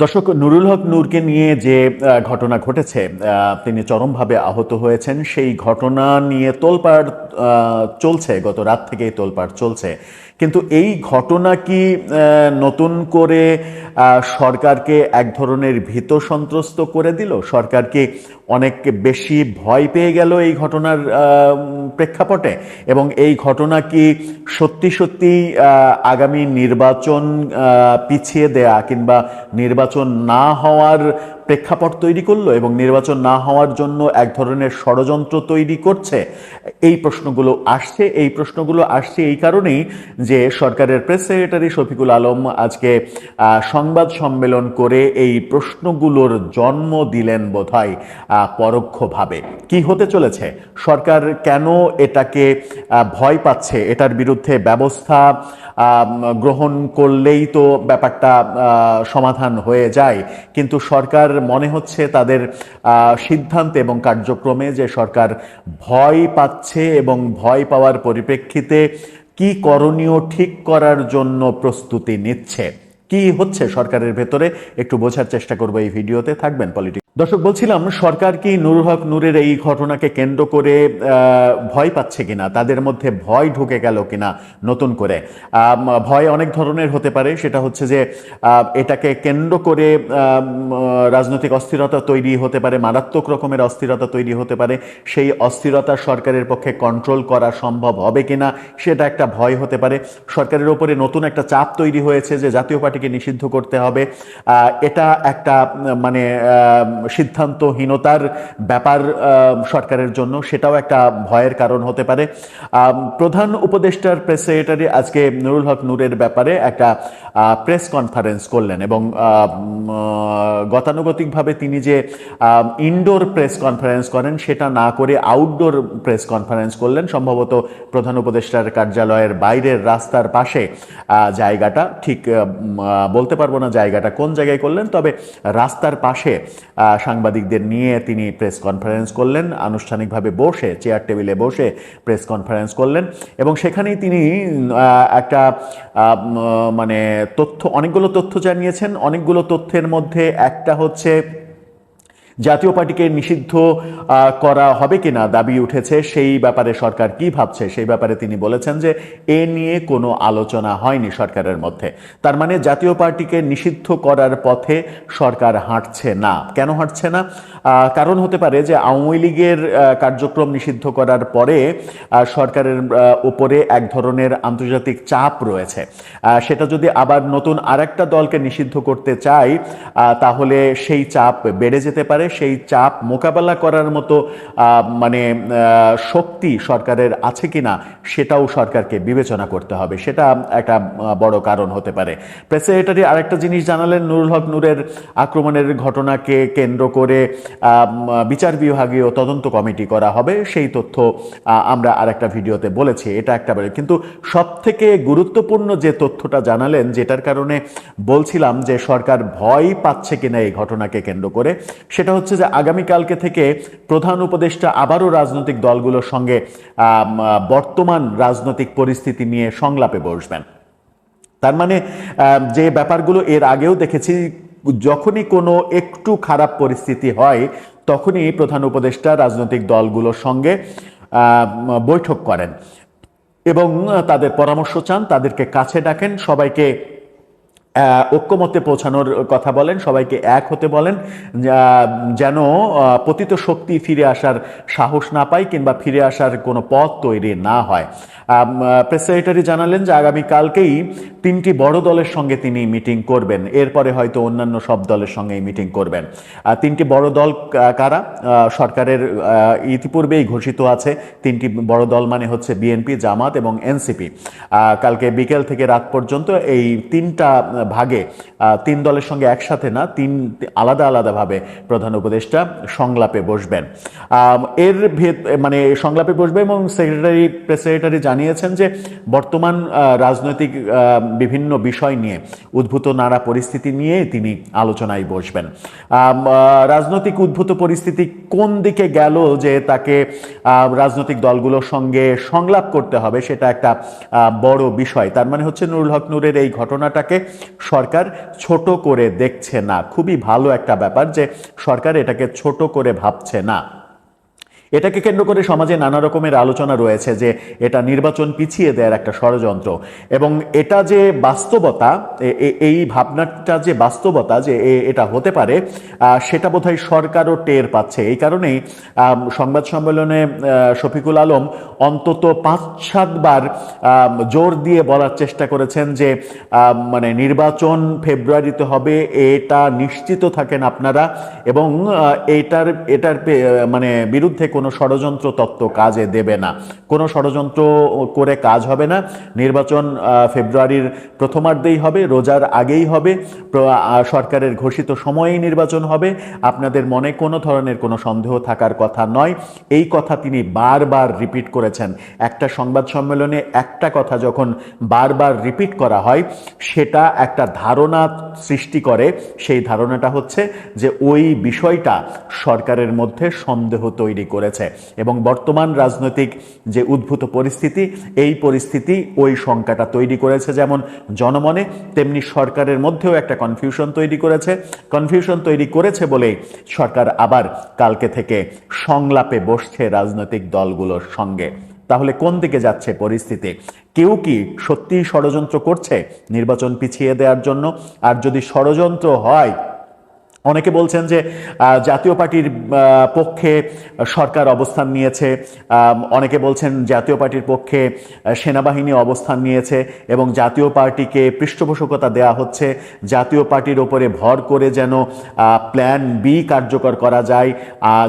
দর্শক নুরুল হক নূরকে নিয়ে যে ঘটনা ঘটেছে তিনি চরমভাবে আহত হয়েছেন। সেই ঘটনা নিয়ে তোলপাড় চলছে, গত রাত থেকেই তোলপাড় চলছে। কিন্তু এই ঘটনা কি নতুন করে সরকারকে এক ধরনের ভীত সন্ত্রস্ত করে দিল? সরকার কি অনেক বেশি ভয় পেয়ে গেল এই ঘটনার প্রেক্ষাপটে? এবং এই ঘটনা কি সত্যি সত্যি আগামী নির্বাচন পিছিয়ে দেয়া কিংবা নির্বাচন না হওয়ার প্রেক্ষাপট তৈরি করল এবং নির্বাচন না হওয়ার জন্য এক ধরনের ষড়যন্ত্র তৈরি করছে, এই প্রশ্নগুলো আসছে, এই প্রশ্নগুলো আসছে এই কারণেই যে সরকারের প্রেস সেক্রেটারি শফিকুল আলম আজকে সংবাদ সম্মেলন করে এই প্রশ্নগুলোর জন্ম দিলেন বোধহয় পরোক্ষভাবে। কি হতে চলেছে? সরকার কেন এটাকে ভয় পাচ্ছে? এটার বিরুদ্ধে ব্যবস্থা গ্রহণ করলেই তো ব্যাপারটা সমাধান হয়ে যায়। কিন্তু সরকার মনে হচ্ছে তাদের সিদ্ধান্তে এবং কার্যক্রমে যে সরকার ভয় পাচ্ছে এবং ভয় পাওয়ার পরিপ্রেক্ষিতে কি করণীয় ঠিক করার জন্য প্রস্তুতি নিচ্ছে। কি হচ্ছে সরকারের ভেতরে? একটু বোঝার চেষ্টা করব এই ভিডিওতে। থাকবেন পলিটিক্স দর্শক, বলছিলাম সরকার কি নুরুল হক নূরের এই ঘটনাকে কেন্দ্র করে ভয় পাচ্ছে কিনা? তাদের মধ্যে ভয় ঢুকে গেল কিনা নতুন করে? ভয় অনেক ধরনের হতে পারে। সেটা হচ্ছে যে এটাকে কেন্দ্র করে রাজনৈতিক অস্থিরতা তৈরি হতে পারে, মারাত্মক রকমের অস্থিরতা তৈরি হতে পারে। সেই অস্থিরতা সরকারের পক্ষে কন্ট্রোল করা সম্ভব হবে কিনা সেটা একটা ভয় হতে পারে। সরকারের ওপরে নতুন একটা চাপ তৈরি হয়েছে যে জাতীয় পার্টিকে নিষিদ্ধ করতে হবে। এটা একটা মানে সিদ্ধান্তহীনতার ব্যাপার সরকারের জন্য সেটাও একটা ভয়ের কারণ হতে পারে। প্রধান উপদেষ্টার প্রেস সেক্রেটারি আজকে নুরুল হক নূরের ব্যাপারে একটা প্রেস কনফারেন্স করলেন এবং গতানুগতিকভাবে তিনি যে ইনডোর প্রেস কনফারেন্স করেন সেটা না করে আউটডোর প্রেস কনফারেন্স করলেন। সম্ভবত প্রধান উপদেষ্টার কার্যালয়ের বাইরের রাস্তার পাশে জায়গাটা, ঠিক বলতে পারব না জায়গাটা কোন জায়গায় করলেন, তবে রাস্তার পাশে সাংবাদিকদের নিয়ে তিনি প্রেস কনফারেন্স করলেন, আনুষ্ঠানিকভাবে বসে, চেয়ার টেবিলে বসে প্রেস কনফারেন্স করলেন এবং সেখানেই তিনি একটা মানে তথ্য, অনেকগুলো তথ্য জানিয়েছেন। অনেকগুলো তথ্যের মধ্যে একটা হচ্ছে জাতীয় পার্টিকে নিষিদ্ধ করা হবে কিনা দাবি উঠেছে, সেই ব্যাপারে সরকার কি ভাবছে, সেই ব্যাপারে তিনি বলেছেন যে এ নিয়ে কোনো আলোচনা হয়নি সরকারের মধ্যে। তার মানে জাতীয় পার্টিকে নিষিদ্ধ করার পথে সরকার হাঁটছে না। কেন হাঁটছে না? কারণ হতে পারে যে আওয়ামী লীগের কার্যক্রম নিষিদ্ধ করার পরে সরকারের উপরে এক ধরনের আন্তর্জাতিক চাপ রয়েছে। সেটা যদি আবার নতুন আরেকটা দলকে নিষিদ্ধ করতে চাই তাহলে সেই চাপ বেড়ে যেতে পারে। সেই চাপ মোকাবেলা করার মতো মানে শক্তি সরকারের আছে কিনা সেটাও সরকারকে বিবেচনা করতে হবে। সেটা একটা বড় কারণ হতে পারে। প্রেস সেক্রেটারি আরেকটা জিনিস জানালেন, নুরুল হক নূরের আক্রমণের ঘটনাকে কেন্দ্র করে বিচার বিভাগীয় তদন্ত কমিটি করা হবে। সেই তথ্য আমরা আরেকটা ভিডিওতে বলেছি, এটা একটা কিন্তু সব থেকে গুরুত্বপূর্ণ যে তথ্যটা জানালেন, যেটার কারণে বলছিলাম যে সরকার ভয় পাচ্ছে কিনা এই ঘটনাকে কেন্দ্র করে, সেটা হচ্ছে যে আগামীকালকে থেকে প্রধান উপদেষ্টা আবারও রাজনৈতিক দলগুলোর সঙ্গে বর্তমান রাজনৈতিক পরিস্থিতি নিয়ে সংলাপে বসবেন। তার মানে যে ব্যাপারগুলো এর আগেও দেখেছি, যখনই কোনো একটু খারাপ পরিস্থিতি হয়, তখনই প্রধান উপদেষ্টা রাজনৈতিক দলগুলোর সঙ্গে বৈঠক করেন এবং তাদের পরামর্শ চান, তাদেরকে কাছে ডাকেন, সবাইকে আহ, ঐক্যমত্যে পৌঁছানোর কথা বলেন সবাইকে এক হতে বলেন যেন পতিত শক্তি ফিরে আসার সাহস না পায় কিংবা ফিরে আসার কোনো পথ তৈরি না হয়। প্রেস সেক্রেটারি জানালেন যে আগামীকালকেই তিনটি বড় দলের সঙ্গে তিনি মিটিং করবেন। এরপরে হয়তো অন্যান্য সব দলের সঙ্গেই মিটিং করবেন। তিনটি বড় দল কারা? সরকারের ইতিপূর্বেই ঘোষিত আছে তিনটি বড় দল মানে হচ্ছে বিএনপি জামাত এবং এনসিপি। কালকে বিকেল থেকে রাত পর্যন্ত এই তিনটা ভাগে তিন দলের সঙ্গে একসাথে না, তিন আলাদা আলাদাভাবে প্রধান উপদেষ্টা সংলাপে বসবেন। এর ভেদ মানে সংলাপে বসবে এবং সেক্রেটারি, প্রেস সেক্রেটারি জানিয়েছেন যে বর্তমান রাজনৈতিক বিভিন্ন বিষয় নিয়ে, উদ্ভূত নানা পরিস্থিতি নিয়ে তিনি আলোচনায় বসবেন। রাজনৈতিক উদ্ভূত পরিস্থিতি কোন দিকে গেল যে তাকে রাজনৈতিক দলগুলোর সঙ্গে সংলাপ করতে হবে সেটা একটা বড় বিষয়। তার মানে হচ্ছে নুরুল হক নূরের এই ঘটনাটাকে সরকার ছোট করে দেখছে না। খুবই ভালো একটা ব্যাপার যে সরকার এটাকে ছোট করে ভাবছে না। এটাকে কেন্দ্র করে সমাজে নানা রকমের আলোচনা রয়েছে যে এটা নির্বাচন পিছিয়ে দেওয়ার একটা ষড়যন্ত্র। এবং এটা যে বাস্তবতা এই ভাবনাটা যে বাস্তবতা যে এটা হতে পারে সেটা বোধহয় সরকারও টের পাচ্ছে। এই কারণেই সংবাদ সম্মেলনে শফিকুল আলম অন্তত পাঁচ সাতবার জোর দিয়ে বলার চেষ্টা করেছেন যে মানে নির্বাচন ফেব্রুয়ারিতে হবে, এটা নিশ্চিত থাকেন আপনারা এবং এটার এটার মানে বিরুদ্ধে কোনো ষড়যন্ত্র তত্ত্ব কাজে দেবে না। কোনো ষড়যন্ত্র করে কাজ হবে না। নির্বাচন ফেব্রুয়ারির প্রথমার্ধেই হবে, রোজার আগেই হবে। সরকারের ঘোষিত সময়েই নির্বাচন হবে। আপনাদের মনে কোনো ধরনের কোনো সন্দেহ থাকার কথা নয়। এই কথা তিনি বারবার রিপিট করেছেন। একটা সংবাদ সম্মেলনে একটা কথা যখন বারবার রিপিট করা হয়, সেটা একটা ধারণা সৃষ্টি করে। সেই ধারণাটা হচ্ছে যে ওই বিষয়টা সরকারের মধ্যে সন্দেহ তৈরি করেছে এবং বর্তমান রাজনৈতিক যে উদ্ভূত পরিস্থিতি, এই পরিস্থিতি ওই শঙ্কাটা তৈরি করেছে যেমন জনমনে, তেমনি সরকারের মধ্যেও একটা কনফিউশন তৈরি করেছে। কনফিউশন তৈরি করেছে বলেই সরকার আবার কালকে থেকে সংলাপে বসছে রাজনৈতিক দলগুলোর সঙ্গে। তাহলে কোন দিকে যাচ্ছে পরিস্থিতি? কেউ কি সত্যিই ষড়যন্ত্র করছে নির্বাচন পিছিয়ে দেওয়ার জন্য? আর যদি ষড়যন্ত্র হয় অনেকে বলছেন যে জাতীয় পার্টির পক্ষে সরকার অবস্থান নিয়েছে অনেকে বলছেন জাতীয় পার্টির পক্ষে সেনাবাহিনী অবস্থান নিয়েছে এবং জাতীয় পার্টিকে পৃষ্ঠপোষকতা দেওয়া হচ্ছে। জাতীয় পার্টির ওপরে ভর করে যেন প্ল্যান বি কার্যকর করা যায়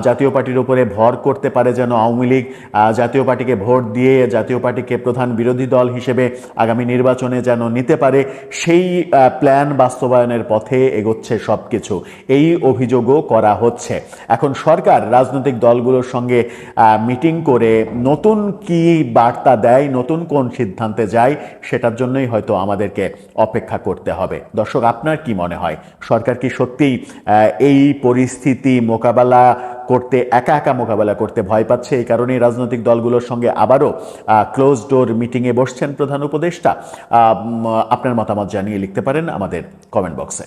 জাতীয় পার্টির ওপরে ভর করতে পারে যেন আওয়ামী লীগ জাতীয় পার্টিকে ভোট দিয়ে জাতীয় পার্টিকে প্রধান বিরোধী দল হিসেবে আগামী নির্বাচনে যেন নিতে পারে। সেই প্ল্যান বাস্তবায়নের পথে এগোচ্ছে সব কিছু এই অভিযোগও করা হচ্ছে। এখন সরকার, রাজনৈতিক দলগুলোর সঙ্গে মিটিং করে নতুন কি বার্তা দেয়, নতুন কোন সিদ্ধান্তে যায়, সেটার জন্যই হয়তো আমাদেরকে অপেক্ষা করতে হবে। দর্শক, আপনার কি মনে হয়? সরকার কি সত্যিই এই পরিস্থিতি মোকাবেলা করতে, একা একা মোকাবেলা করতে ভয় পাচ্ছে? এই কারণেই রাজনৈতিক দলগুলোর সঙ্গে আবারও ক্লোজ ডোর মিটিংয়ে বসছেন প্রধান উপদেষ্টা। আপনার মতামত জানিয়ে লিখতে পারেন আমাদের কমেন্ট বক্সে